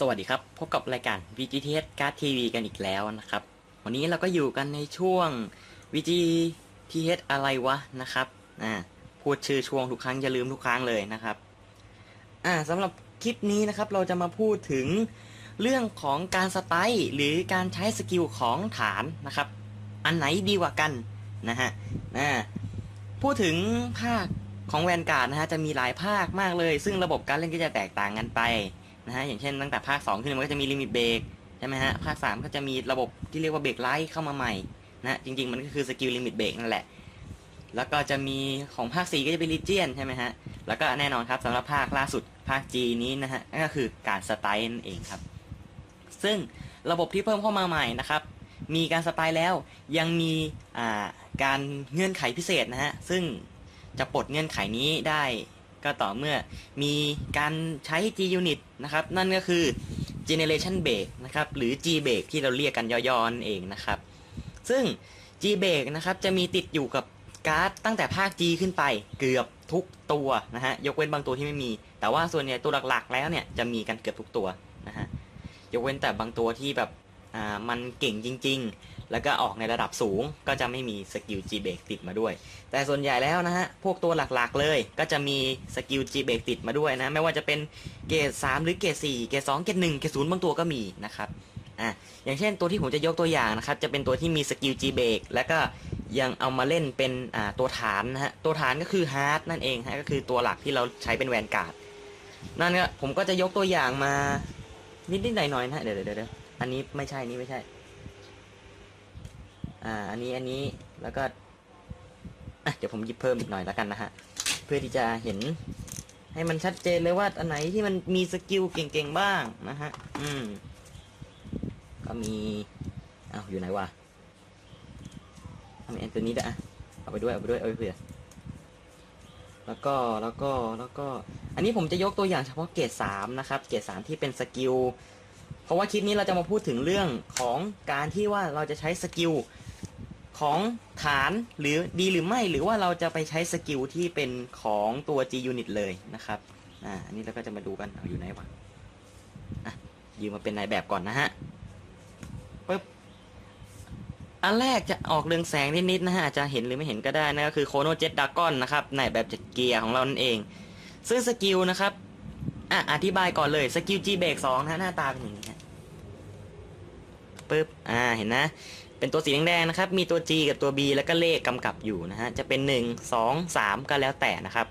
สวัสดีครับ พบกับรายการ VGTS Card TV กันอีกแล้วนะครับ วันนี้เราก็อยู่กันในช่วง VGTS อะไรวะนะครับอ่าพูดชื่อช่วงทุกครั้งอย่าลืมทุกครั้งเลยนะครับอ่าสำหรับคลิปนี้นะครับเราจะมาพูดถึงเรื่องของการสไตล์หรือการใช้สกิลของฐานนะครับ อันไหนดีกว่ากันนะฮะอ่าพูดถึงภาคของแวนการ์ดนะฮะจะมีหลายภาคมากเลย ซึ่งระบบการเล่นก็จะแตกต่างกันไป นะฮะอย่างเช่นตั้งแต่ภาค 2 ขึ้นมาก็จะมีลิมิตเบรกใช่ไหมฮะภาค 3 ก็จะมีระบบที่เรียกว่าเบรกไลท์เข้ามาใหม่นะฮะจริง ๆ มันก็คือสกิลลิมิตเบรกนั่นแหละ แล้วก็จะมีของภาค 4 ก็จะเป็นลิเจียนใช่ไหมฮะแล้วก็แน่นอนครับสำหรับภาคล่าสุดภาค G นี้นะฮะก็คือการสไตล์นั่นเองครับ ซึ่งระบบที่เพิ่มเข้ามาใหม่นะครับมีการสไตล์แล้วยังมีการเงื่อนไขพิเศษนะฮะซึ่งจะปลดเงื่อนไขนี้ได้ ก็ต่อเมื่อมีการใช้ G unit นะครับ นั่นก็คือ generation break นะครับ หรือ G break ที่เราเรียกกันย่อๆนั่นเองนะครับ ซึ่ง G break นะครับจะมีติดอยู่กับการ์ดตั้งแต่ภาค G ขึ้นไปเกือบทุกตัวนะฮะ ยกเว้นบางตัวที่ไม่มี แต่ว่าส่วนใหญ่ตัวหลักๆ แล้วเนี่ยจะมีกันเกือบทุกตัวนะฮะ ยกเว้นแต่บางตัวที่แบบ อ่า มันเก่งจริง ๆ แล้วก็ออกในระดับสูงก็จะไม่มีสกิล G break ติดมาด้วย แต่ส่วนใหญ่แล้วนะฮะ พวกตัวหลักๆเลยก็จะมีสกิล G break ติดมาด้วยนะ ไม่ว่าจะเป็นเกรด3หรือเกรด4เกรด2เกรด1เกรด0บางตัวก็มีนะครับอะอย่างเช่นตัวที่ผมจะยกตัวอย่างนะครับ จะเป็นตัวที่มีสกิล G break แล้วก็ยังเอามาเล่นเป็นอ่าตัวฐานนะฮะ ตัวฐานก็คือ hard นั่นเองฮะก็คือตัวหลักที่เราใช้เป็นแวนการ์ดนั่นก็ผมก็จะยกตัวอย่างมานิดๆหน่อยๆนะเดี๋ยวเดี๋ยวเดี๋ยวอันนี้ไม่ใช่นนี้ไม่ใช่ อ่า อันนี้อันนี้แล้วก็เดี๋ยวผมหยิบเพิ่มอีกหน่อยแล้วกันนะฮะ เพื่อที่จะเห็น ให้มันชัดเจนเลยว่าอันไหนที่มันมีสกิลเก่งๆบ้างนะฮะ อืม ก็มีอ้าวอยู่ไหนวะเอามีอันตัวนี้ด้วยอะเอาไปด้วยเอาไปด้วยเอาไปเผื่อแล้วก็แล้วก็แล้วก็ อันนี้ผมจะยกตัวอย่างเฉพาะเกรดสามนะครับ เกรดสามที่เป็นสกิลเพราะว่าคลิปนี้เราจะมาพูดถึงเรื่องของการที่ว่าเราจะใช้สกิล ของฐานหรือดีหรือไม่หรือว่าเราจะไปใช้สกิลที่เป็นของตัว G unit เลยนะครับอ่าอันนี้เราก็จะมาดูกันเอาอยู่ไหนวะอะยืมมาเป็นนายแบบก่อนนะฮะปึ๊บอันแรกจะออกเรืองแสงนิดๆนะฮะจะเห็นหรือไม่เห็นก็ได้นะก็คือโคโนเจ็ตดากอนนะครับในแบบจัดเกียร์ของเรานั่นเอง ซึ่งสกิลนะครับอะอธิบายก่อนเลยสกิล G เบรกสองนะหน้าตาเป็นอย่างนี้ปึ๊บอ่าเห็นนะ เป็นตัวสีแดงๆนะครับ มีตัว G กับตัว B แล้วก็เลขกำกับอยู่นะฮะ จะเป็น 1 2 3 ก็แล้วแต่นะครับ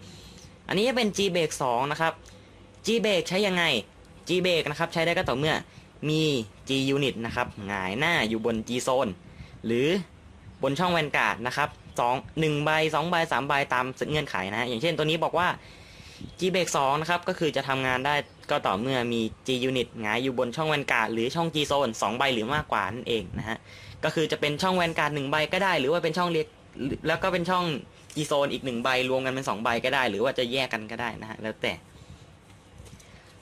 อันนี้จะเป็น G เบรก2นะครับ G เบรกใช้ยังไง G เบรกนะครับ ใช้ได้ก็ต่อเมื่อมี G unit นะครับหงายหน้าอยู่บน G zone หรือบนช่องแวนการ์ดนะครับสองหนึ่งใบสองใบสามใบตามเงื่อนไขนะฮะ อย่างเช่นตัวนี้บอกว่า G b r a k 2นะครับ ก็คือจะทำงานได้ก็ต่อเมื่อมี G unit หงายอยู่บนช่องแวนการ์ดหรือช่อง G zone 2ใบหรือมากกว่านั่นเองนะฮะ ก็คือจะเป็นช่องแวนการ์ดหนึ่งใบก็ได้ หรือว่าเป็นช่องเล็กแล้วก็เป็นช่อง G zone อีกหนึ่งใบรวมกันเป็น2ใบก็ได้ หรือว่าจะแยกกันก็ได้นะฮะแล้วแต่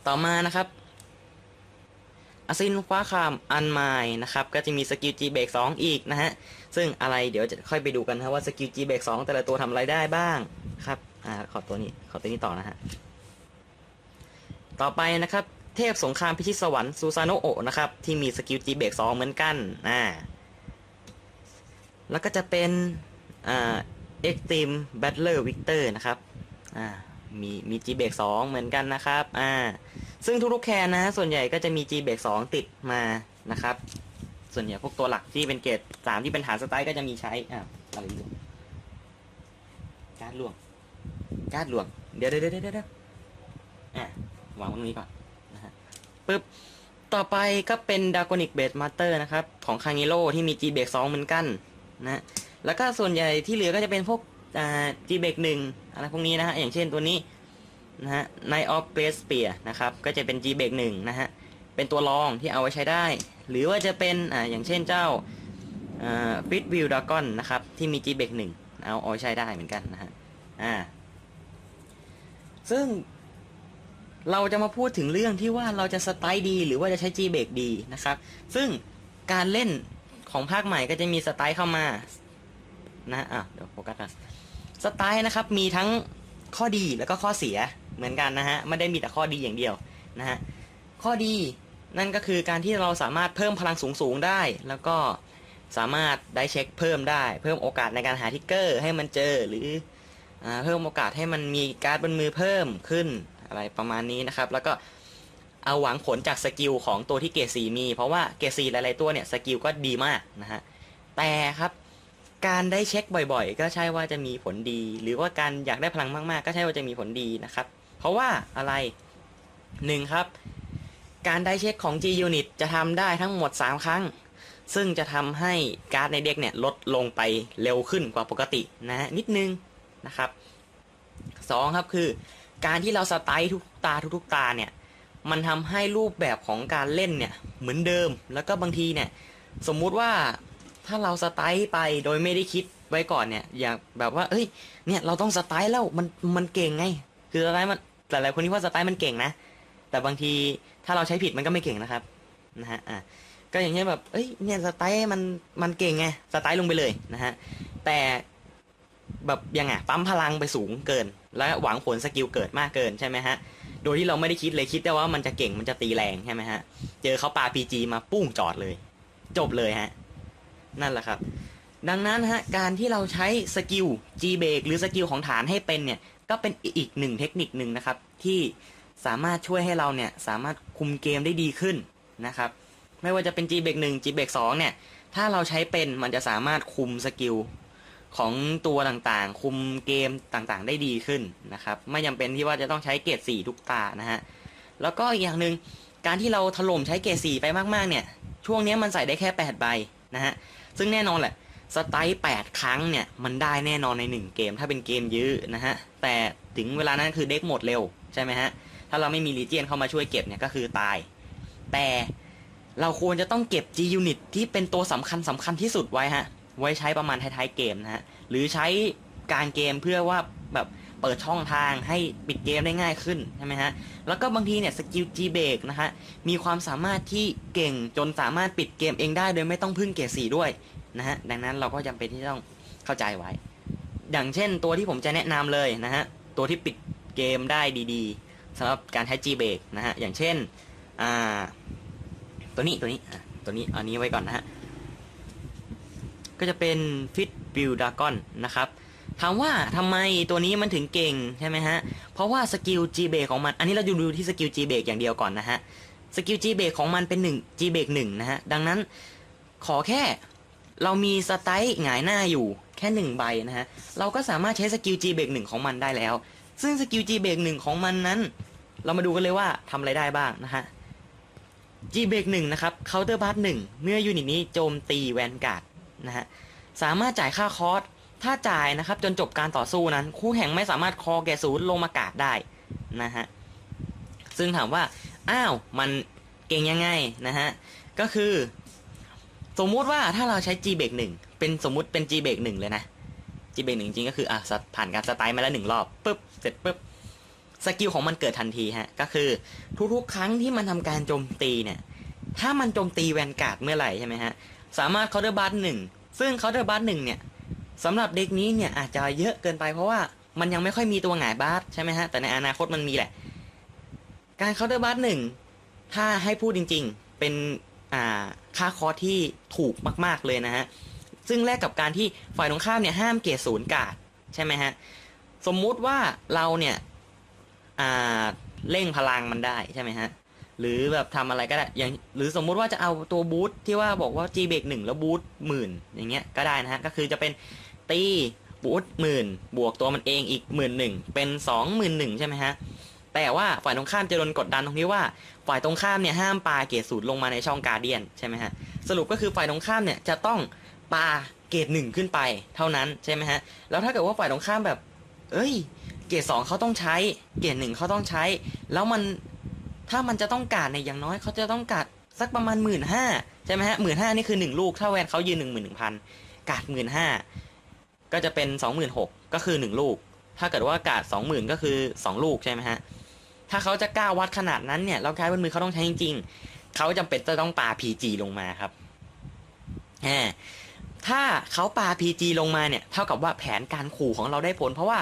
ต่อมานะครับอาซินฟ้าคามอันไมนะครับ ก็จะมีสกิล G break 2อีกนะฮะ ซึ่งอะไรเดี๋ยวจะค่อยไปดูกันนะว่าสกิล G break 2แต่ละตัวทำอะไรได้บ้างครับ อ่า ขอตัวนี้ ขอตัวนี้ต่อนะฮะ ต่อไปนะครับ เทพสงครามพิชิตสวรรค์ซูซานโอะนะครับ ที่มีสกิล G break 2เหมือนกัน อ่า แล้วก็จะเป็นอ่า Extreme Battler Victor นะครับอ่ามีมี G break 2เหมือนกันนะครับอ่าซึ่งทุกๆแคนนะส่วนใหญ่ก็จะมี G break 2ติดมานะครับ ส่วนใหญ่พวกตัวหลักที่เป็นเกรดสามที่เป็นฐานสไตล์ก็จะมีใช้อ่าอะไรอยู่การ์ดหลวงการ์ดหลวง เดี๋ยวเดี๋ยวเดี๋ยวเดี๋ยวอะวางไว้ตรงนี้ก่อนนะฮะปึ๊บต่อไปก็เป็นดากอนิกเบสมาสเตอร์นะครับ ของคาง i โ o ที่มี G เบรก2เหมือนกัน นะแล้วก็ส่วนใหญ่ที่เหลือก็จะเป็นพวกอ่า G เบรก1อะไรพวกนี้นะฮะอย่างเช่นตัวนี้นะฮะ Night of b a s e Spear นะครับก็จะเป็น G เบก1นะฮะเป็นตัวรองที่เอาไว้ใช้ได้ หรือว่าจะเป็นอ่าอย่างเช่นเจ้าอ่า Fit View Dragon นะครับที่มี G เบรก1เอาเอาใช้ได้เหมือนกันนะฮะอ่าซึ่งเราจะมาพูดถึงเรื่องที่ว่าเราจะสไตล์ดี หรือว่าจะใช้ G เบกดีนะครับ ซึ่งการเล่น ของภาคใหม่ก็จะมีสไตล์เข้ามานะอะเดี๋ยวโฟกัสกันสไตล์นะครับมีทั้งข้อดีแล้วก็ข้อเสียเหมือนกันนะฮะไม่ได้มีแต่ข้อดีอย่างเดียวนะฮะข้อดีนั่นก็คือการที่เราสามารถเพิ่มพลังสูงๆได้ แล้วก็สามารถได้เช็คเพิ่มได้ เพิ่มโอกาสในการหาทิกเกอร์ให้มันเจอหรืออเพิ่มโอกาสให้มันมีการ์ดบนมือเพิ่มขึ้นอะไรประมาณนี้นะครับ แล้วก็ เอาหวังผลจากสกิลของตัวที่เกรดสีมี เพราะว่าเกรดสีหลายๆตัวเนี่ยสกิลก็ดีมากนะฮะแต่ครับการได้เช็คบ่อยๆ ก็ใช่ว่าจะมีผลดี หรือว่าการอยากได้พลังมาก ๆ ก็ใช่ว่าจะมีผลดีนะครับ เพราะว่าอะไรหนึ่งครับ การได้เช็คของ G Unit จะทำได้ทั้งหมด 3 ครั้ง ซึ่งจะทำให้การ์ดในเด็กเนี่ยลดลงไปเร็วขึ้นกว่าปกตินะฮะนิดนึงนะครับสองครับคือ การที่เราสไตล์ทุกตาทุกๆตาเนี่ย มันทำให้รูปแบบของการเล่นเนี่ยเหมือนเดิม แล้วก็บางทีเนี่ยสมมุติว่าถ้าเราสไตล์ไปโดยไม่ได้คิดไว้ก่อนเนี่ยอย่างแบบว่าเอ้ยเนี่ยเราต้องสไตล์แล้วมันมันเก่งไง คือสไตล์มันแต่หลายคนที่ว่าสไตล์มันเก่งนะ แต่บางทีถ้าเราใช้ผิดมันก็ไม่เก่งนะครับนะฮะอะก็อย่างเงี้ยแบบเอ้ยเนี่ยสไตล์มันมันเก่งไงสไตล์ลงไปเลยนะฮะแต่แบบยังไงปั๊มพลังไปสูงเกิน แล้วหวังผลสกิลเกิดมากเกินใช่ไหมฮะ โดยที่เราไม่ได้คิดเลยคิดแต่ว่ามันจะเก่งมันจะตีแรงใช่ไหมฮะ เจอเขาปาพีจีมาปุ้งจอดเลย จบเลยฮะ นั่นแหละครับ ดังนั้นฮะการที่เราใช้สกิล G b r a k หรือสกิลของฐานให้เป็นเนี่ย ก็เป็นอีกหนึ่งเทคนิคหนึ่งนะครับ ที่สามารถช่วยให้เราเนี่ยสามารถคุมเกมได้ดีขึ้นนะครับ ไม่ว่าจะเป็น G b r e a k 1 G b r e a k 2เนี่ย ถ้าเราใช้เป็นมันจะสามารถคุมสกิล ของตัวต่างๆ คุมเกมต่างๆ ได้ดีขึ้นนะครับ ไม่จำเป็นที่ว่าจะต้องใช้เกรด4ทุกตานะฮะ แล้วก็อีกอย่างหนึ่งการที่เราถล่มใช้เกรด4ไปมากๆ เนี่ย ช่วงนี้มันใส่ได้แค่ 8 ใบนะฮะ ซึ่งแน่นอนแหละสไตล์8ครั้งเนี่ยมันได้แน่นอนใน 1 เกม ถ้าเป็นเกมยื้อนะฮะ แต่ถึงเวลานั้นคือเด็กหมดเร็วใช่ไหมฮะ ถ้าเราไม่มีรีเจียนเข้ามาช่วยเก็บเนี่ยก็คือตาย แต่เราควรจะต้องเก็บ G Unit ที่เป็นตัวสำคัญสำคัญที่สุดไว้ฮะ ไว้ใช้ประมาณท้ายๆเกมนะฮะหรือใช้การเกมเพื่อว่าแบบเปิดช่องทางให้ปิดเกมได้ง่ายขึ้นใช่ไหมฮะแล้วก็บางทีเนี่ยสกิล G b r e a k นะฮะมีความสามารถที่เก่งจนสามารถปิดเกมเองได้โดยไม่ต้องพึ่งเกรดสีด้วยนะฮะดังนั้นเราก็จำเป็นที่ต้องเข้าใจไว้ อย่างเช่นตัวที่ผมจะแนะนำเลยนะฮะตัวที่ปิดเกมได้ดีๆสำหรับการใช้ G b r e a k นะฮะอย่างเช่นอ่าตัวนี้ตัวนี้ตัวนี้อันนี้ไว้ก่อนนะฮะ ก็จะเป็น Fit Build Dragon นะครับถามว่าทำไมตัวนี้มันถึงเก่งใช่ไหมฮะ เพราะว่าสกิล G b r e a k ของมัน อันนี้เราดูที่สกิล G b r e a k อย่างเดียวก่อนนะฮะ สกิล G b r e a k ของมันเป็น1 G b r e a k 1นะฮะ ดังนั้นขอแค่เรามีสไตล์หงายหน้าอยู่แค่หนึ่งใบนะฮะ เราก็สามารถใช้สกิล G b r e a k 1ของมันได้แล้ว ซึ่งสกิล G b r e a k 1ของมันนั้น เรามาดูกันเลยว่าทำอะไรได้บ้างนะฮะ G b r e a k 1นะครับ Counter Blast 1เมื่อยูนิตนี้โจมตีแวนการ์ด นะฮะสามารถจ่ายค่าคอร์สถ้าจ่ายนะครับจนจบการต่อสู้นั้น คู่แข่งไม่สามารถคอแกศูนย์ลงมากาดได้นะฮะซึ่งถามว่าอ้าวมันเก่งยังไงนะฮะก็คือ สมมุติว่าถ้าเราใช้ G b r e a k 1เป็นสมมุติเป็น G b r e a k 1เลยนะ G b r e a k 1จริงก็คืออะสัตผ่านการสไตล์มาแล้วหนึ่งรอบปุ๊บเสร็จปุ๊บสกิลของมันเกิดทันทีฮะก็คือทุกๆ ครั้งที่มันทำการโจมตีเนี่ยถ้ามันโจมตีแวนการ์ดเมื่อไหร่ใช่ไหมฮะสามารถเคาน์เตอร์บัสหนึ่ง ซึ่งเคาน์เตอร์บัสหนึ่งเนี่ยสำหรับเด็กนี้เนี่ยอาจจะเยอะเกินไปเพราะว่ามันยังไม่ค่อยมีตัวหงายบัสใช่ไหมฮะ แต่ในอนาคตมันมีแหละ การเคาน์เตอร์บัสหนึ่งถ้าให้พูดจริง ๆ เป็นอ่าค่าคอร์ที่ถูกมาก ๆเลยนะฮะ ซึ่งแลกกับการที่ฝ่ายตรงข้ามเนี่ยห้ามเกรดศูนย์กาดใช่ไหมฮะ สมมุติว่าเราเนี่ยอ่าเร่งพลังมันได้ใช่ไหมฮะ หรือแบบทำอะไรก็ได้อย่างหรือสมมุติว่าจะเอาตัวบูทที่ว่าบอกว่า G เบรกหนึ่งแล้วบูทหมื่นอย่างเงี้ยก็ได้นะฮะก็คือจะเป็นตีบูทหมื่นบวกตัวมันเองอีกหมื่นหนึ่งเป็นสองหมื่นหนึ่งใช่ไหมฮะแต่ว่าฝ่ายตรงข้ามจะโดนกดดันตรงที่ว่าฝ่ายตรงข้ามเนี่ยห้ามปาเกรดศูนย์ลงมาในช่องการเดียนใช่ไหมฮะสรุปก็คือฝ่ายตรงข้ามเนี่ยจะต้องปาเกรดหนึ่งขึ้นไปเท่านั้นใช่ไหมฮะแล้วถ้าเกิดว่าฝ่ายตรงข้ามแบบ เอ้ย เกรดสองเขาต้องใช้ เกรดหนึ่งเขาต้องใช้ แล้วมัน ถ้ามันจะต้องการเนี่ยอย่างน้อยเขาจะต้องการสักประมาณหมื่นห้าใช่ไหมฮะหมื่นห้านี่คือหนึ่งลูก ถ้าแวนเขายืนหนึ่งหมื่นหนึ่งพันกาดหมื่นห้าก็จะเป็นสองหมื่นหกก็คือหนึ่งลูก ถ้าเกิดว่ากาดสองหมื่นก็คือสองลูกใช่ไหมฮะถ้าเขาจะกล้าวัดขนาดนั้นเนี่ยแล้วใช้บนมือเขาต้องใช้จริงๆเขาจำเป็นจะต้องปา PG ลงมาครับแหมถ้าเขาปา PG ลงมาเนี่ย เท่ากับว่าแผนการขู่ของเราได้ผล เพราะว่า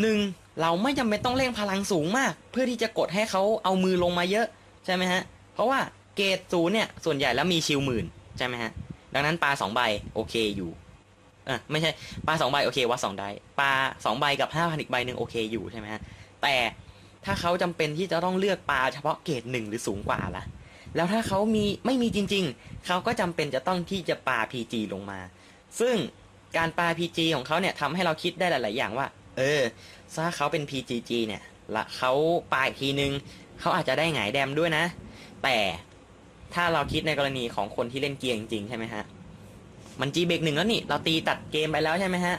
หนึ่ง เราไม่จำเป็นต้องเร่งพลังสูงมาก เพื่อที่จะกดให้เขาเอามือลงมาเยอะใช่ไหมฮะ เพราะว่าเกรดศูนย์เนี่ยส่วนใหญ่แล้วมีชิลหมื่นใช่ไหมฮะ ดังนั้นปลาสองใบโอเคอยู่เออไม่ใช่ปลาสองใบโอเควัดสองได้ปลาสองใบกับห้าพันอีกใบหนึ่งโอเคอยู่ใช่ไหมฮะ แต่ถ้าเขาจำเป็นที่จะต้องเลือกปลาเฉพาะเกรดหนึ่งหรือสูงกว่าล่ะ แล้วถ้าเขามีไม่มีจริง ๆ เขาก็จำเป็นจะต้องที่จะปลา PG ลงมา ซึ่งการปลา PG ของเขาเนี่ยทำให้เราคิดได้หลาย ๆ อย่างว่า เออ ถ้าเขาเป็น PGG เนี่ยละเขาปาอีกทีนึง เขาอาจจะได้หงายแดมด้วยนะ แต่ถ้าเราคิดในกรณีของคนที่เล่นเกียร์จริงๆใช่ไหมฮะ มัน G เบรกหนึ่งแล้วนี่ เราตีตัดเกมไปแล้วใช่ไหมฮะ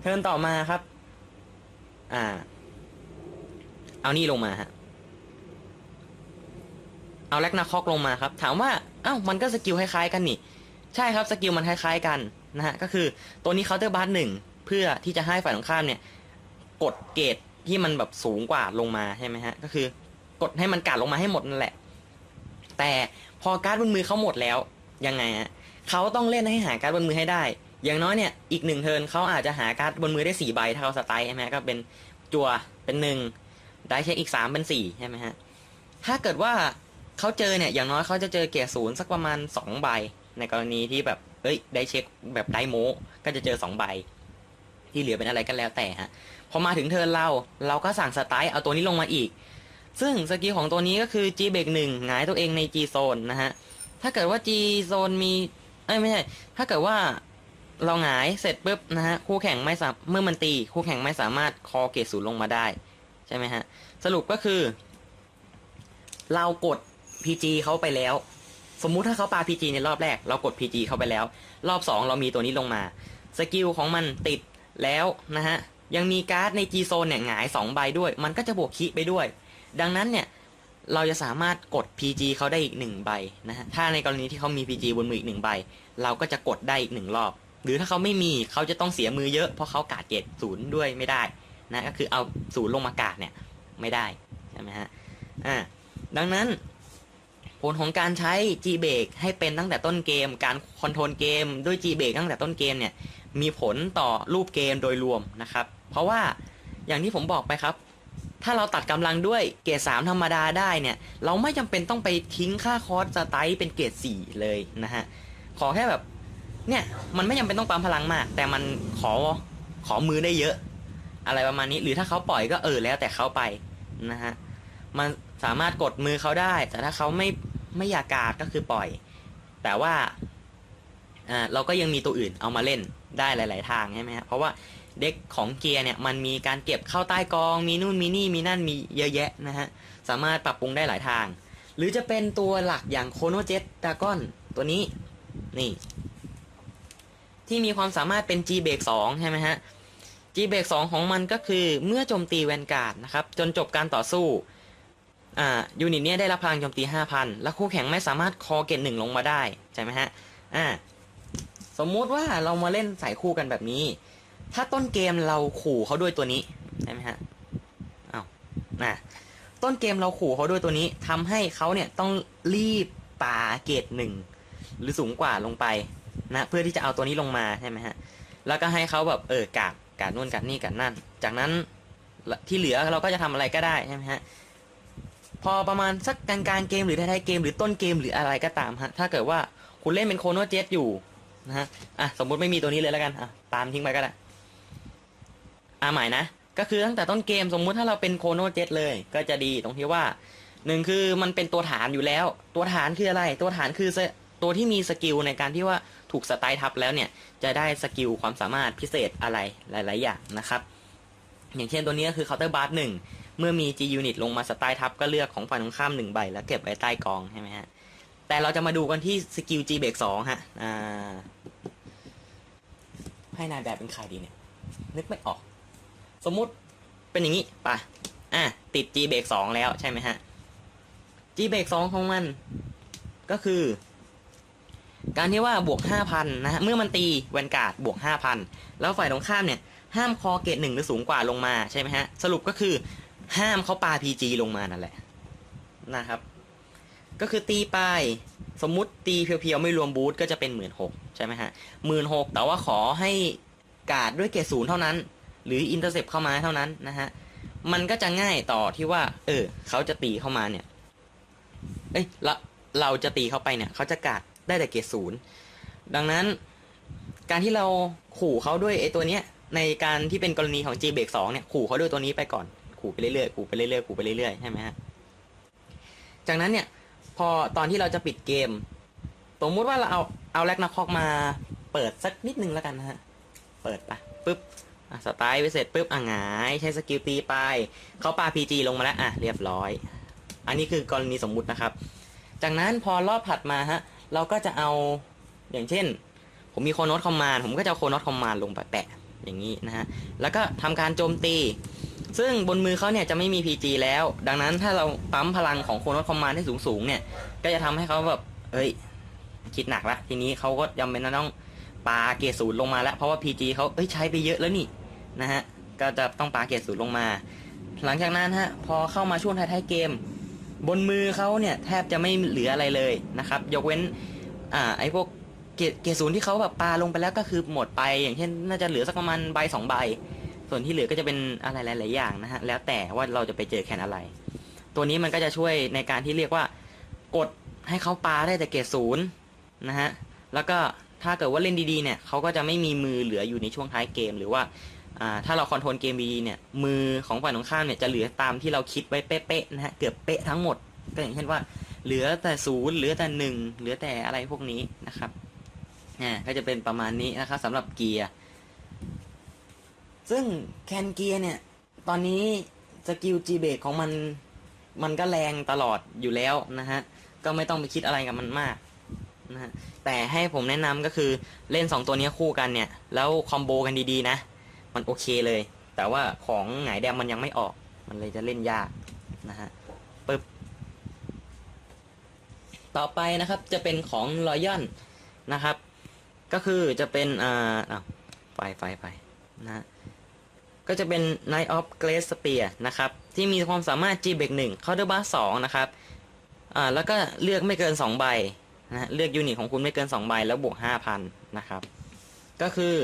เทิร์นต่อมาครับ อ่า เอานี่ลงมาฮะ เอาแลกนาคอกลงมาครับ ถามว่า เอ้า มันก็สกิลคล้ายๆกันนี่ ใช่ครับ สกิลมันคล้ายๆกันนะฮะ ก็คือตัวนี้เคาน์เตอร์บาร์หนึ่งเพื่อที่จะให้ฝ่ายตรงข้ามเนี่ย กดเกรดที่มันแบบสูงกว่าลงมาใช่ไหมฮะ ก็คือกดให้มันกัดลงมาให้หมดนั่นแหละ แต่พอการ์ดบนมือเขาหมดแล้วยังไงฮะเขาต้องเล่นให้หาการ์ดบนมือให้ได้ อย่างน้อยเนี่ยอีกหนึ่งเทิร์นเขาอาจจะหาการ์ดบนมือได้สี่ใบถ้าเขาสไตล์ใช่ไหมก็เป็นจัวเป็นหนึ่งได้เช็คอีกสามเป็นสี่ใช่ไหมฮะถ้าเกิดว่าเขาเจอเนี่ยอย่างน้อยเขาจะเจอเกียร์ศูนย์สักประมาณสองใบในกรณีที่แบบเอ้ยได้เช็คแบบได้โมก็จะเจอสองใบที่เหลือเป็นอะไรก็แล้วแต่ฮะ พอมาถึงเทิร์นเราเราก็สั่งสไตล์เอาตัวนี้ลงมาอีก ซึ่งสกิลของตัวนี้ก็คือ G เบรกหนึ่งหงายตัวเองใน G โซนนะฮะ ถ้าเกิดว่า G โซนมีเอ้ยไม่ใช่ ถ้าเกิดว่าเราหงายเสร็จปุ๊บนะฮะคู่แข่งไม่สามเมื่อมันตี คู่แข่งไม่สามารถคอเกรดศูนย์ลงมาได้ ใช่ไหมฮะ สรุปก็คือ เรากด PG เขาไปแล้ว สมมุติถ้าเขาปา PG ในรอบแรก เรากด PG เขาไปแล้ว รอบ 2 เรามีตัวนี้ลงมา สกิลของมันติดแล้วนะฮะ ยังมีการ์ดใน G โซนเนี่ยหงาย 2 ใบด้วย มันก็จะบวกคิไปด้วย ดังนั้นเนี่ยเราจะสามารถกด PG เขาได้อีก 1 ใบนะฮะ ถ้าในกรณีที่เขามี PG บนมืออีก 1 ใบ เราก็จะกดได้อีก 1 รอบ หรือถ้าเขาไม่มีเขาจะต้องเสียมือเยอะ เพราะเขากาดเกตศูนย์ด้วยไม่ได้นะก็คือเอาศูนย์ลงมากาดเนี่ยไม่ได้ใช่ไหมฮะอ่าดังนั้น ผลของการใช้ G b r a k ให้เป็นตั้งแต่ต้นเกม การคอนโทรลเกมด้วย G b r a k ตั้งแต่ต้นเกมเนี่ยมีผลต่อรูปเกมโดยรวมนะครับ เพราะว่าอย่างที่ผมบอกไปครับ ถ้าเราตัดกำลังด้วยเกรด3ธรรมดาได้เนี่ย เราไม่จำเป็นต้องไปทิ้งค่าคอร์สสไตล์เป็นเกรด4เลยนะฮะ ขอแค่แบบเนี่ยมันไม่จำเป็นต้องปั๊มพลังมาก แต่มันขอขอมือได้เยอะ อะไรประมาณนี้ หรือถ้าเขาปล่อยก็เออแล้วแต่เขาไปนะฮะมันสามารถกดมือเขาได้ แต่ถ้าเขาไม่ไม่อยากกาดก็คือปล่อย แต่ว่าอ่าเราก็ยังมีตัวอื่นเอามาเล่นได้หลาย ๆ ทางใช่ไหมฮะเพราะว่า เด็กของเกียร์เนี่ยมันมีการเก็บเข้าใต้กอง มีนู่นมีนี่มีนั่นมีเยอะแยะนะฮะ สามารถปรับปรุงได้หลายทาง หรือจะเป็นตัวหลักอย่างโคโนเจตดากอนตัวนี้นี่ ที่มีความสามารถเป็น G เบรก2ใช่ไหมฮะ G เบรก2ของมันก็คือเมื่อโจมตีแวนการ์ดนะครับ จนจบการต่อสู้อ่ายูนิตเนี้ยได้รับพลังโจมตี 5,000 แล้วคู่แข่งไม่สามารถคอเกตหนึ่งลงมาได้ ใช่ไหมฮะอ่าสมมุติว่าเรามาเล่นสายคู่กันแบบนี้ ถ้าต้นเกมเราขู่เขาด้วยตัวนี้ใช่ไหมฮะอ้าวน่ะต้นเกมเราขู่เขาด้วยตัวนี้ทำให้เขาเนี่ยต้องรีบปาเกตหนึ่งหรือสูงกว่าลงไปนะเพื่อที่จะเอาตัวนี้ลงมาใช่ไหมฮะแล้วก็ให้เขาแบบเออกาดกาดนู่นกาดนี่กาดนั่น จากนั้นที่เหลือเราก็จะทำอะไรก็ได้ใช่ไหมฮะพอประมาณสักกลางเกมหรือท้ายเกมหรือต้นเกมหรืออะไรก็ตามฮะถ้าเกิดว่าคุณเล่นเป็นโคโนเจตอยู่นะฮะอะสมมติไม่มีตัวนี้เลยแล้วกันอะตามทิ้งไปก็ได้ อะหมายนะ ก็คือตั้งแต่ต้นเกมสมมุติถ้าเราเป็นโคโนเจตเลย ก็จะดีตรงที่ว่าหนึ่งคือมันเป็นตัวฐานอยู่แล้ว ตัวฐานคืออะไร ตัวฐานคือตัวที่มีสกิลในการที่ว่าถูกสไตล์ทับแล้วเนี่ย จะได้สกิลความสามารถพิเศษอะไรหลาย ๆ อย่างนะครับ อย่างเช่นตัวนี้ก็คือเคาน์เตอร์บาร์หนึ่งเมื่อมี G unit ลงมาสไตล์ทับก็เลือกของฝ่ายตรงข้ามหนึ่งใบ แล้วเก็บไว้ใต้กองใช่ไหมฮะ แต่เราจะมาดูกันที่สกิล G เบรกสองฮะ อ่า ให้นายแบบเป็นใครดีเนี่ย นึกไม่ออก สมมุติเป็นอย่างนี้ป่ะอะติด G เบรกสองแล้วใช่ไหมฮะ G เบรกสองของมัน ก็คือ การที่ว่าบวกห้าพันนะฮะเมื่อมันตีแวนการ์ดบวกห้าพันแล้วฝ่ายตรงข้ามเนี่ย ห้ามคอเกตหนึ่งหรือสูงกว่าลงมาใช่ไหมฮะ สรุปก็คือห้ามเขาปา PG ลงมานั่นแหละนะครับ ก็คือตีไปสมมุติตีเพียวๆ ไม่รวมบูทก็จะเป็นหมื่นหกใช่ไหมฮะหมื่นหกแต่ว่าขอให้กาดด้วยเกรดศูนย์เท่านั้น หรืออินเตอร์เซปเข้ามาเท่านั้นนะฮะ มันก็จะง่ายต่อที่ว่า เออ เขาจะตีเข้ามาเนี่ย เอ้ยเราเราจะตีเขาไปเนี่ย เขาจะกาดได้แต่เกรดศูนย์ดังนั้นการที่เราขู่เขาด้วยไอ้ตัวเนี้ย ในการที่เป็นกรณีของ G เบรกสองเนี่ยขู่เขาด้วยตัวนี้ไปก่อน ขู่ไปเรื่อยๆขู่ไปเรื่อยๆขู่ไปเรื่อยๆใช่ไหมฮะจากนั้นเนี่ย พอตอนที่เราจะปิดเกมสมมุติว่าเราเอาเอาแร็กนาคอกมาเปิดสักนิดนึงแล้วกันนะฮะ เปิดไปปุ๊บ อะสไตล์ไปเสร็จปุ๊บอะหงายใช้สกิลตีไป เขาปา PG ลงมาแล้วอะเรียบร้อย อันนี้คือกรณีสมมุตินะครับ จากนั้นพอรอบถัดมาฮะเราก็จะเอาอย่างเช่น ผมมีโคโนตคอมมานผมก็จะเอาโคโนตคอมมานลงไปแปะอย่างนี้นะฮะแล้วก็ทำการโจมตี ซึ่งบนมือเขาเนี่ยจะไม่มี PG แล้ว ดังนั้นถ้าเราปั๊มพลังของโคโนตคอมมานให้สูงๆเนี่ยก็จะทำให้เขาแบบเอ้ยคิดหนักละทีนี้เขาก็จำเป็นต้องปาเกรดศูนย์ลงมาแล้ว เพราะว่า PG เขาเอ้ยใช้ไปเยอะแล้วนี่ นะฮะ ก็จะต้องปาเกรดศูนย์ลงมา หลังจากนั้นฮะ พอเข้ามาช่วงท้ายๆเกม บนมือเขาเนี่ยแทบจะไม่เหลืออะไรเลยนะครับ ยกเว้น อ่า ไอ้พวกเกรดเกรดศูนย์ที่เขาแบบปาลงไปแล้วก็คือหมดไป อย่างเช่น น่าจะเหลือสักประมาณใบสองใบ ส่วนที่เหลือก็จะเป็นอะไรหลายๆอย่างนะฮะ แล้วแต่ว่าเราจะไปเจอแคนอะไร ตัวนี้มันก็จะช่วยในการที่เรียกว่ากดให้เขาปาได้แต่เกรดศูนย์นะฮะ แล้วก็ถ้าเกิดว่าเล่นดีๆเนี่ยเขาก็จะไม่มีมือเหลืออยู่ในช่วงท้ายเกม หรือว่า อ่าถ้าเราคอนโทรลเกมดีเนี่ยมือของฝ่ายตรงข้ามเนี่ยจะเหลือตามที่เราคิดไว้เป๊ะๆนะฮะเกือบเป๊ะทั้งหมด ก็อย่างเช่นว่า เหลือแต่ศูนย์เหลือแต่หนึ่งเหลือแต่อะไรพวกนี้นะครับอ่าก็จะเป็นประมาณนี้นะครับสำหรับเกียร์ซึ่งแคนเกียร์เนี่ย ตอนนี้สกิลจีเบกของมันมันก็แรงตลอดอยู่แล้วนะฮะก็ไม่ต้องไปคิดอะไรกับมันมากนะฮะแต่ให้ผมแนะนำก็คือเล่น 2 ตัวนี้คู่กันเนี่ย แล้วคอมโบกันดีๆนะ มันโอเคเลย แต่ว่าของหงายแดมมันยังไม่ออก มันเลยจะเล่นยากนะฮะปึ๊บต่อไปนะครับจะเป็นของรอยัลนะครับ ก็คือจะเป็นอ่าอ้าวไฟไฟไฟนะฮะก็จะเป็น Knight of Grace Spear นะครับ ที่มีความสามารถ G b r e a k 1 Counter Bar 2นะครับอ่าแล้วก็เลือกไม่เกิน 2 ใบนะฮะเลือกยูนิตของคุณไม่เกิน 2 ใบแล้วบวก 5,000 นะครับ ก็คือ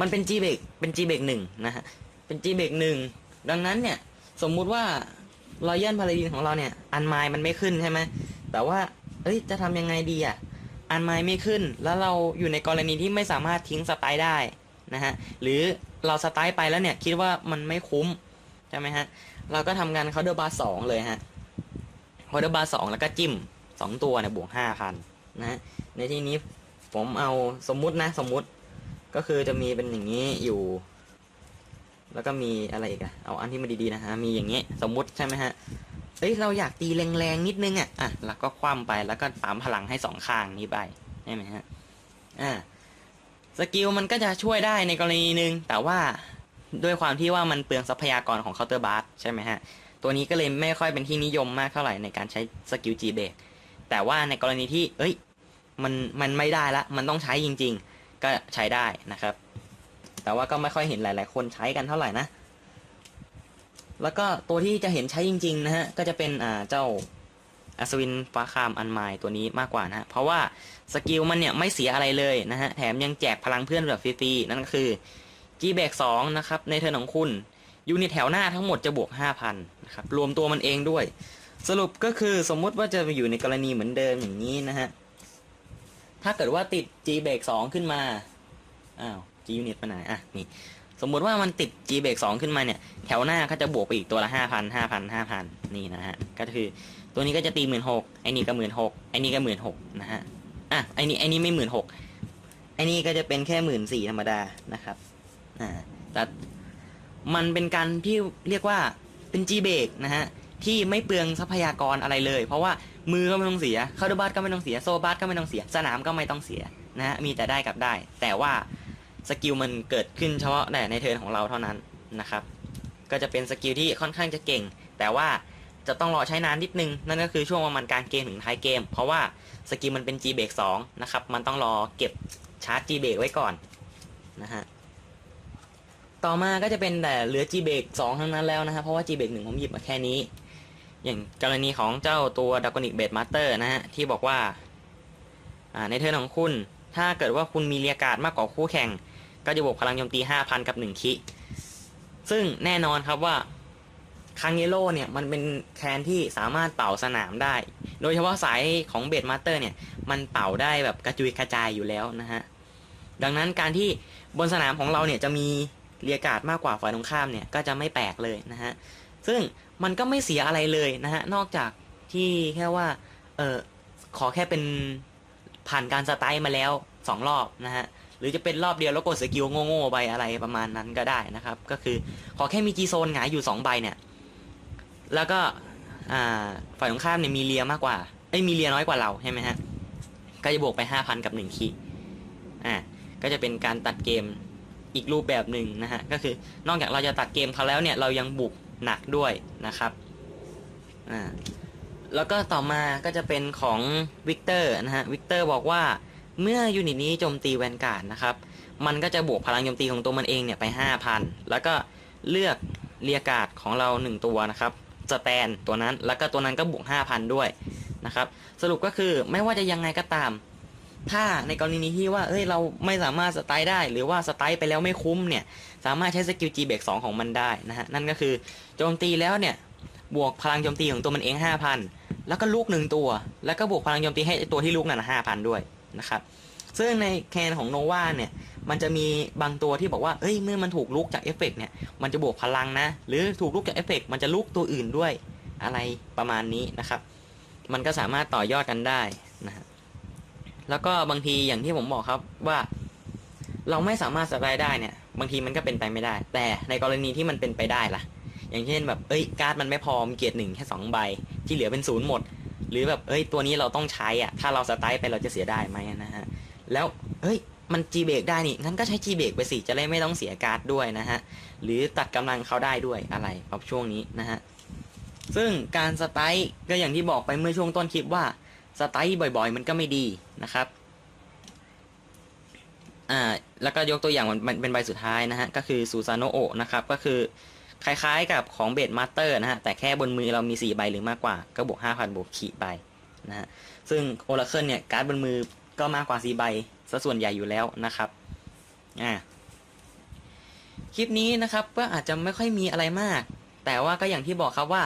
มันเป็น G b r e a k เป็น G b r e a k 1นะฮะ เป็น G b r e a k 1ดังนั้นเนี่ย สมมุติว่า Royal Paladin ของเราเนี่ย อันไมล์มันไม่ขึ้นใช่ไหมแต่ว่าเอ้ยจะทำยังไงดีอะ อันไมล์ไม่ขึ้น แล้วเราอยู่ในกรณีที่ไม่สามารถทิ้งสไตล์ได้นะฮะ หรือเราสไตล์ไปแล้วเนี่ย คิดว่ามันไม่คุ้มใช่ไหมฮะ เราก็ทำงานเคาน์เตอร์บาร์สองเลยฮะเคาน์เตอร์บาร์สองแล้วก็จิ้มสองตัวเนี่ยบวกห้าพันนะฮะ ในที่นี้ผมเอาสมมุตินะสมมุติ ก็คือจะมีเป็นอย่างนี้อยู่ แล้วก็มีอะไรอีกอะเอาอันที่มันดีๆนะฮะ มีอย่างนี้สมมุติใช่ไหมฮะ เอ้ยเราอยากตีแรงๆนิดนึงอะอะแล้วก็คว่ำไปแล้วก็ปั๊มพลังให้สองข้างนี้ไปใช่ไหมฮะ อ่า สกิลมันก็จะช่วยได้ในกรณีหนึ่งแต่ว่าด้วยความที่ว่ามันเปลืองทรัพยากรของเคาน์เตอร์บาร์ใช่ไหมฮะ ตัวนี้ก็เลยไม่ค่อยเป็นที่นิยมมากเท่าไหร่ในการใช้สกิลจีเบรกแต่ว่าในกรณีที่ เอ้ย มัน มันไม่ได้ละ มันต้องใช้จริง ๆ ก็ใช้ได้นะครับ แต่ว่าก็ไม่ค่อยเห็นหลาย ๆ คนใช้กันเท่าไหร่นะ แล้วก็ตัวที่จะเห็นใช้จริง ๆ นะฮะ ก็จะเป็นอ่าเจ้าอัศวินฟ้าคามอันไมล์ตัวนี้มากกว่านะเพราะว่าสกิลมันเนี่ยไม่เสียอะไรเลยนะฮะ แถมยังแจกพลังเพื่อนแบบฟรีๆนั่นก็คือ G แบก2นะครับ ในเทิร์นของคุณยูนิตแถวหน้าทั้งหมดจะบวก 5,000นะครับ รวมตัวมันเองด้วย สรุปก็คือสมมุติว่าจะไปอยู่ในกรณีเหมือนเดิมอย่างนี้นะฮะ ถ้าเกิดว่าติด G แบก2ขึ้นมา อ้าว G ยูนิตไปไหนอะ นี่ สมมุติว่ามันติด G เบรก2ขึ้นมาเนี่ย แถวหน้าเขาจะบวกไปอีกตัวละ5,000 5,000 5,000นี่นะฮะ ก็คือตัวนี้ก็จะตีหมื่นหกไอ้นี่ก็หมื่นหกไอ้นี่ก็หมื่นหกนะฮะ อะ ไอ้นี่ ไอ้นี่ไม่หมื่นหกไอ้นี่ก็จะเป็นแค่หมื่นสี่ธรรมดานะครับ อ่า แต่มันเป็นการที่เรียกว่าเป็น G เบรกนะฮะ ที่ไม่เปลืองทรัพยากรอะไรเลย เพราะว่า มือก็ไม่ต้องเสียคาร์ดบัสก็ไม่ต้องเสีย โซบัสก็ไม่ต้องเสีย สนามก็ไม่ต้องเสียนะฮะ มีแต่ได้กับได้ แต่ว่าสกิลมันเกิดขึ้นเฉพาะแต่ในเทิร์นของเราเท่านั้นนะครับ ก็จะเป็นสกิลที่ค่อนข้างจะเก่ง แต่ว่าจะต้องรอใช้นานนิดนึง นั่นก็คือช่วงประมาณกลารเกมถึงท้ายเกม เพราะว่าสกิลมันเป็น G เบรก2นะครับ มันต้องรอเก็บชาร์จ G เบรกไว้ก่อนนะฮะ ต่อมาก็จะเป็นแต่เหลือ G เบรก2ทั้งนั้นแล้วนะฮะเพราะว่า G เบรก1ผมหยิบมาแค่นี้ อย่างกรณีของเจ้าตัวดัก o นิกเบดมาสเตอร์นะฮะ ที่บอกว่าในเทิร์นของคุณ ถ้าเกิดว่าคุณมีเรียการ์ดมากกว่าคู่แข่ง ก็จะบวกพลังโจมตี 5,000 กับ 1 คิ ซึ่งแน่นอนครับว่าคังเยโร่เนี่ยมันเป็นแคนที่สามารถเป่าสนามได้ โดยเฉพาะสายของเบดมาสเตอร์เนี่ยมันเป่าได้แบบกระจุยกระจายอยู่แล้วนะฮะ ดังนั้นการที่บนสนามของเราเนี่ยจะมีเรียการ์ดมากกว่าฝ่ายตรงข้ามเนี่ยก็จะไม่แปลกเลยนะฮะ ซึ่ง มันก็ไม่เสียอะไรเลยนะฮะ นอกจากที่แค่ว่า เออขอแค่เป็นผ่านการสไตล์มาแล้วสองรอบนะฮะ หรือจะเป็นรอบเดียวแล้วกดสกิลโง่ๆไปอะไรประมาณนั้นก็ได้นะครับ ก็คือขอแค่มีจีโซนหงายอยู่สองใบเนี่ย แล้วก็ฝ่ายตรงข้ามเนี่ยมีเลียมากกว่าเอ้ยมีเลียน้อยกว่าเราใช่ไหมฮะ ก็จะบวกไปห้าพันกับหนึ่งคีอ่า ก็จะเป็นการตัดเกมอีกรูปแบบหนึ่งนะฮะ ก็คือนอกจากเราจะตัดเกมเขาแล้วเนี่ย เรายังบุก หนักด้วยนะครับอ่าแล้วก็ต่อมาก็จะเป็นของวิกเตอร์นะฮะวิกเตอร์บอกว่าเมื่อยูนิตนี้โจมตีแวนการ์ดนะครับ มันก็จะบวกพลังโจมตีของตัวมันเองเนี่ยไป 5,000 แล้วก็เลือกเรียการ์ดของเรา 1 ตัวนะครับสแตนตัวนั้น แล้วก็ตัวนั้นก็บวก 5,000 ด้วยนะครับ สรุปก็คือไม่ว่าจะยังไงก็ตาม ถ้าในกรณีที่ว่าเอ้ยเราไม่สามารถสไตล์ได้ หรือว่าสไตล์ไปแล้วไม่คุ้มเนี่ยสามารถใช้สกิล G เบรก2ของมันได้นะฮะนั่นก็คือโจมตีแล้วเนี่ยบวกพลังโจมตีของตัวมันเอง 5,000 แล้วก็ลูกหนึ่งตัว แล้วก็บวกพลังโจมตีให้ตัวที่ลูกนั่นห้าพันด้วยนะครับซึ่งในแคนของโนวาเนี่ยมันจะมีบางตัวที่บอกว่าเอ้ยเมื่อมันถูกลุกจากเอฟเฟกต์เนี่ยมันจะบวกพลังนะ หรือถูกลุกจากเอฟเฟกต์มันจะลุกตัวอื่นด้วยอะไรประมาณนี้นะครับ มันก็สามารถต่อยอดกันได้นะฮะ แล้วก็บางทีอย่างที่ผมบอกครับว่า เราไม่สามารถสไลด์ได้เนี่ย บางทีมันก็เป็นไปไม่ได้ แต่ในกรณีที่มันเป็นไปได้ล่ะ อย่างเช่นแบบเอ้ยการ์ดมันไม่พอมีเกียรติหนึ่งแค่สองใบ ที่เหลือเป็นศูนย์หมด หรือแบบเอ้ยตัวนี้เราต้องใช้อะถ้าเราสไตล์ไปเราจะเสียได้ไหมนะฮะแล้วเอ้ยมันจีเบรกได้นี่งั้นก็ใช้จีเบรกไปสิจะได้ไม่ต้องเสียการ์ดด้วยนะฮะหรือตัดกำลังเขาได้ด้วยอะไรครับช่วงนี้นะฮะซึ่งการสไตล์ก็อย่างที่บอกไปเมื่อช่วงต้นคลิปว่า ไตล์บ่อยๆ มันก็ไม่ดีนะครับอ่าแล้วก็ยกตัวอย่างมันเป็นใบสุดท้ายนะฮะก็คือซูซานโนโอะนะครับก็คือคล้ายๆกับของเบดมาสเตอร์นะฮะแต่แค่บนมือเรามี 4 ใบหรือมากกว่า ก็บวก 5,000 บวกขีไปนะฮะซึ่งโอราเคิลเนี่ยการ์ดบนมือก็มากกว่า 4 ใบซะส่วนใหญ่อยู่แล้วนะครับอ่าคลิปนี้นะครับก็อาจจะไม่ค่อยมีอะไรมาก แต่ว่าก็อย่างที่บอกครับว่า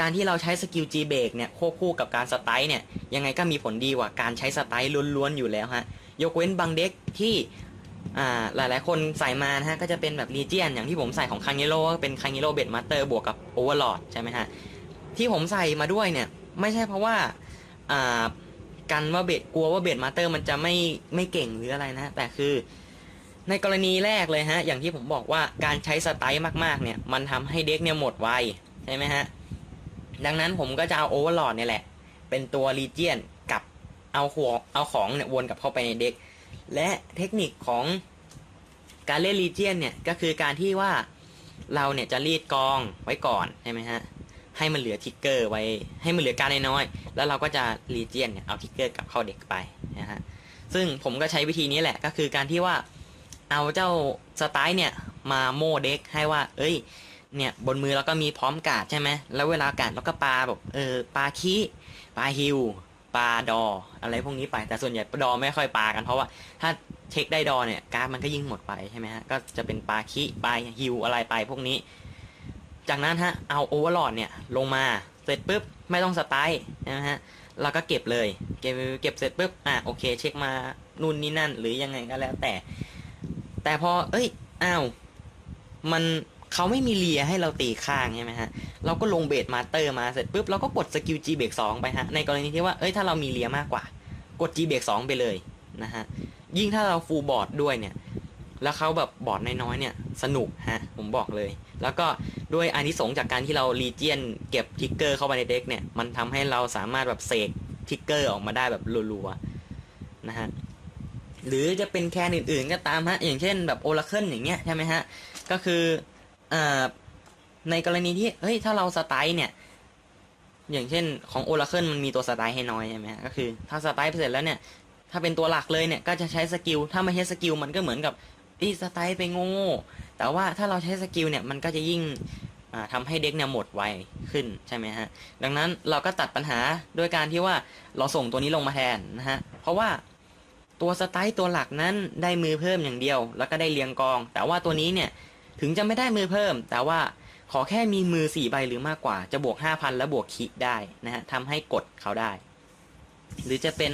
การที่เราใช้สกิล G เบรกเนี่ยควบคู่กับการสไตล์เนี่ยยังไงก็มีผลดีกว่าการใช้สไตล์ล้วนๆอยู่แล้วฮะยกเว้นบางเด็กที่อ่าหลายๆคนใส่มานะฮะก็จะเป็นแบบรีเจียนอย่างที่ผมใส่ของคังเยโร่ก็เป็นคังเยโร่เบดมาสเตอร์บวกกับโอเวอร์ลอดใช่ไหมฮะที่ผมใส่มาด้วยเนี่ยไม่ใช่เพราะว่าอ่ากันว่าเบดกลัวว่าเบดมาสเตอร์มันจะไม่ไม่เก่งหรืออะไรนะแต่คือในกรณีแรกเลยฮะอย่างที่ผมบอกว่าการใช้สไตล์มากๆเนี่ยมันทำให้เด็กเนี่ยหมดไวใช่ไหมฮะ ดังนั้นผมก็จะเอาโอเวอร์ลอดเนี่ยแหละ เป็นตัวรีเจียนกับเอาของเอาของเนี่ยวนกลับเข้าไปในเด็ก และเทคนิคของการเล่นรีเจียนเนี่ยก็คือการที่ว่าเราเนี่ยจะรีดกองไว้ก่อนใช่ไหมฮะให้มันเหลือทิกเกอร์ไว้ ให้มันเหลือการน้อยๆแล้วเราก็จะรีเจียนเนี่ยเอาทิกเกอร์กลับเข้าเด็กไปนะฮะซึ่งผมก็ใช้วิธีนี้แหละก็คือการที่ว่าเอาเจ้าสไตล์เนี่ยมาโม่เด็กให้ว่า เอ้ย เนี่ยบนมือเราก็มีพร้อมกาดใช่ไหมแล้วเวลากาดเราก็ปลาแบบเออปลาคีปลาฮิวปลาดอ อะไรพวกนี้ไป แต่ส่วนใหญ่ดอไม่ค่อยปลากันเพราะว่า ถ้าเช็คได้ดอเนี่ยการ์ดมันก็ยิ่งหมดไปใช่ไหมฮะก็จะเป็นปลาคีปลาฮิวอะไรไปพวกนี้ จากนั้นฮะเอาโอเวอร์ลอดเนี่ยลงมาเสร็จปุ๊บไม่ต้องสไตล์นะฮะเราก็เก็บเลย เก็บเก็บเสร็จปุ๊บอะโอเค เช็คมานู่นนี่นั่น หรือยังไงก็แล้วแต่ แต่พอ เอ้ยอ้าวมัน เขาไม่มีเลียให้เราตีข้างใช่ไหมฮะ เราก็ลงเบสมาสเตอร์มาเสร็จปุ๊บเราก็กดสกิล G เบรก2ไปฮะ ในกรณีที่ว่า เอ้ย ถ้าเรามีเลียมากกว่า กด G เบรก2ไปเลยนะฮะ ยิ่งถ้าเราฟูลบอร์ดด้วยเนี่ย แล้วเขาแบบบอร์ดน้อยๆเนี่ย สนุกฮะ ผมบอกเลย แล้วก็ด้วยอานิสงส์จากการที่เรารีเจียนเก็บทิกเกอร์เข้าไปในเด็กเนี่ย มันทำให้เราสามารถแบบเสกทิกเกอร์ออกมาได้แบบรัวๆนะฮะหรือจะเป็นแคนอื่นๆก็ตามฮะ อย่างเช่นแบบโอราเคิลอย่างเงี้ยใช่ไหมฮะ ก็คือ ในกรณีที่เฮ้ยถ้าเราสไตล์เนี่ย อย่างเช่นของโอราเคิลมันมีตัวสไตล์ให้น้อยใช่ไหมก็คือ ถ้าสไตล์ไปเสร็จแล้วเนี่ย ถ้าเป็นตัวหลักเลยเนี่ยก็จะใช้สกิลถ้าไม่ใช้สกิลมันก็เหมือนกับอีสไตล์ไปโง่แต่ว่าถ้าเราใช้สกิลเนี่ยมันก็จะยิ่งอ่าทำให้เด็กเนี่ยหมดไวขึ้นใช่ไหมฮะ ดังนั้นเราก็ตัดปัญหาด้วยการที่ว่าเราส่งตัวนี้ลงมาแทนนะฮะ เพราะว่าตัวสไตล์ตัวหลักนั้นได้มือเพิ่มอย่างเดียว แล้วก็ได้เรียงกอง แต่ว่าตัวนี้เนี่ย ถึงจะไม่ได้มือเพิ่ม แต่ว่าขอแค่มีมือสี่ใบหรือมากกว่า จะบวกห้าพันแล้วบวกคิได้นะฮะทำให้กดเขาได้ หรือจะเป็น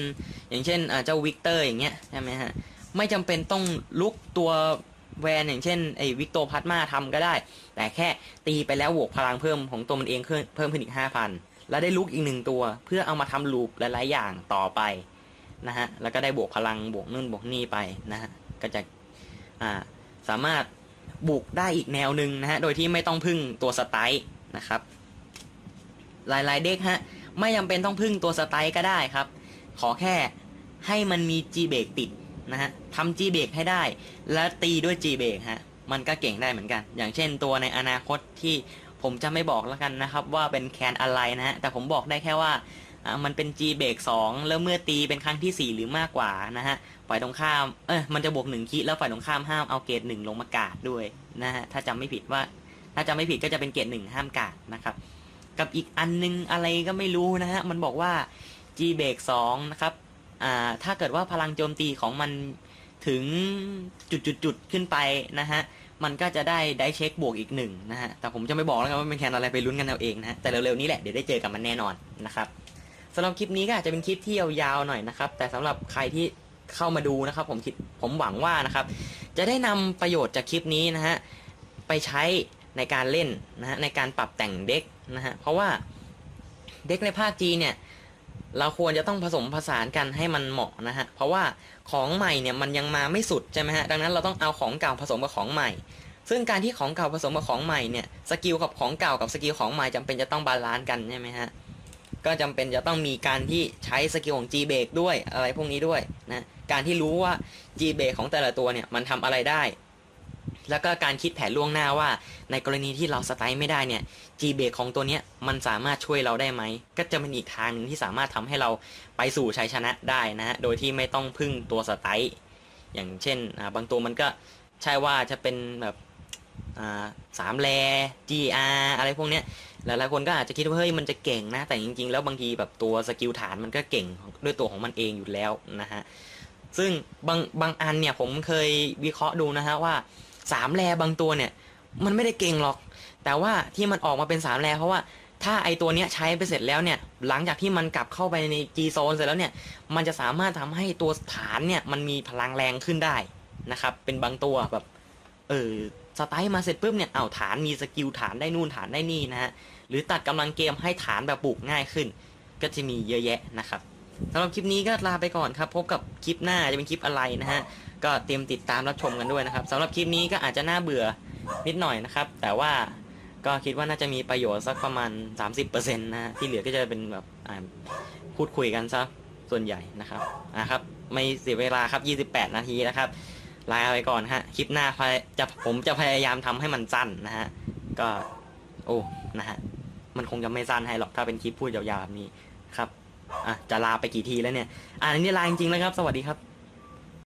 อย่างเช่นเจ้าวิกเตอร์อย่างเงี้ยใช่ไหมฮะ ไม่จำเป็นต้องลุกตัวแวนอย่างเช่นไอ้วิกโตพัทมาทำก็ได้ แต่แค่ตีไปแล้วบวกพลังเพิ่มของตัวมันเองเพิ่มขึ้นอีกห้าพันแล้วได้ลุกอีกหนึ่งตัว เพื่อเอามาทำลูปหลายๆอย่างต่อไปนะฮะ แล้วก็ได้บวกพลังบวกนู่นบวกนี่ไปนะฮะ ก็จะอ่าสามารถ บุกได้อีกแนวหนึ่งนะฮะ โดยที่ไม่ต้องพึ่งตัวสไตล์นะครับ หลายๆเด็กฮะ ไม่จำเป็นต้องพึ่งตัวสไตล์ก็ได้ครับ ขอแค่ให้มันมี G เบรกติดนะฮะทำ G เบรกให้ได้ แล้วตีด้วย G เบรกฮะ มันก็เก่งได้เหมือนกัน อย่างเช่นตัวในอนาคตที่ผมจะไม่บอกแล้วกันนะครับ ว่าเป็นแคนอะไรนะฮะ แต่ผมบอกได้แค่ว่า มันเป็น G เบรก2แล้วเมื่อตีเป็นครั้งที่ 4 หรือมากกว่านะฮะฝ่ายตรงข้ามเออมันจะบวกหนึ่งคิแล้วฝ่ายตรงข้ามห้ามเอาเกรดหนึ่งลงมากาดด้วยนะฮะถ้าจำไม่ผิดว่า ถ้าจำไม่ผิดก็จะเป็นเกรดหนึ่งห้ามกาดนะครับ กับอีกอันนึงอะไรก็ไม่รู้นะฮะมันบอกว่า G เบรก2นะครับอ่าถ้าเกิดว่าพลังโจมตีของมันถึงจุดๆๆขึ้นไปนะฮะมันก็จะได้ได้เช็คบวกอีกหนึ่งนะฮะ แต่ผมจะไม่บอกแล้วกันว่าเป็นแคนอะไรไปลุ้นกันเอาเองนะฮะ แต่เร็วๆนี้แหละ เดี๋ยวได้เจอกับมันแน่นอนนะครับ สำหรับคลิปนี้ก็อาจจะเป็นคลิปที่ยาวๆหน่อยนะครับ แต่สำหรับใครที่เข้ามาดูนะครับ ผมคิดผมหวังว่านะครับ จะได้นำประโยชน์จากคลิปนี้นะฮะไปใช้ในการเล่นนะฮะในการปรับแต่งเด็กนะฮะเพราะว่าเด็กในภาคจีเนี่ยเราควรจะต้องผสมผสานกันให้มันเหมาะนะฮะเพราะว่าของใหม่เนี่ยมันยังมาไม่สุดใช่ไหมฮะดังนั้นเราต้องเอาของเก่าผสมกับของใหม่ ซึ่งการที่ของเก่าผสมกับของใหม่เนี่ยสกิลกับของเก่ากับสกิลของใหม่จำเป็นจะต้องบาลานซ์กันใช่ไหมฮะ ก็จำเป็นจะต้องมีการที่ใช้สกิลของ G b r a k ด้วยอะไรพวกนี้ด้วยนะการที่รู้ว่า G b r a k ของแต่ละตัวเนี่ยมันทำอะไรได้ แล้วก็การคิดแผนล่วงหน้าว่า ในกรณีที่เราสไตล์ไม่ได้เนี่ย G b r a k ของตัวเนี้ยมันสามารถช่วยเราได้ไหมก็จะเป็นอีกทางหนึ่งที่สามารถทำให้เราไปสู่ชัยชนะได้นะฮะโดยที่ไม่ต้องพึ่งตัวสไตล์อย่างเช่นอ่าบางตัวมันก็ใช่ว่าจะเป็นแบบอ่าสามแล GR อะไรพวกเนี้ย หลายๆคนก็อาจจะคิดว่าเฮ้ยมันจะเก่งนะ แต่จริง ๆ แล้วบางทีแบบตัวสกิลฐานมันก็เก่งด้วยตัวของมันเองอยู่แล้วนะฮะซึ่งบางบางอันเนี่ยผมเคยวิเคราะห์ดูนะฮะว่าสามแรบางตัวเนี่ยมันไม่ได้เก่งหรอก แต่ว่าที่มันออกมาเป็นสามแรเพราะว่าถ้าไอตัวเนี้ยใช้ไปเสร็จแล้วเนี่ยหลังจากที่มันกลับเข้าไปใน G zone เสร็จแล้วเนี่ยมันจะสามารถทำให้ตัวฐานเนี่ยมันมีพลังแรงขึ้นได้นะครับเป็นบางตัวแบบเออสไตล์มาเสร็จปุ๊บเนี่ยเอาฐานมีสกิลฐานได้นู่นฐานได้นี่นะฮะ หรือตัดกำลังเกมให้ฐานแบบปลูกง่ายขึ้น ก็จะมีเยอะแยะนะครับสำหรับคลิปนี้ก็ลาไปก่อนครับ พบกับคลิปหน้าจะเป็นคลิปอะไรนะฮะ ก็เตรียมติดตามรับชมกันด้วยนะครับสำหรับคลิปนี้ก็อาจจะน่าเบื่อนิดหน่อยนะครับ แต่ว่าก็คิดว่าน่าจะมีประโยชน์สักประมาณ 30%นะฮะที่เหลือก็จะเป็นแบบพูดคุยกันซะส่วนใหญ่นะครับนะครับ ไม่เสียเวลาครับ 28 นาทีนะครับลาไปก่อนฮะ คลิปหน้าจะผมจะพยายามทำให้มันสั้นนะฮะ ก็ โอ้ นะฮะ มันคงจะไม่สั้นให้หรอกถ้าเป็นคลิปพูดยาวๆแบบนี้ครับอะจะลาไปกี่ทีแล้วเนี่ยอ่านี่ลาจริงๆแล้วครับ สวัสดีครับ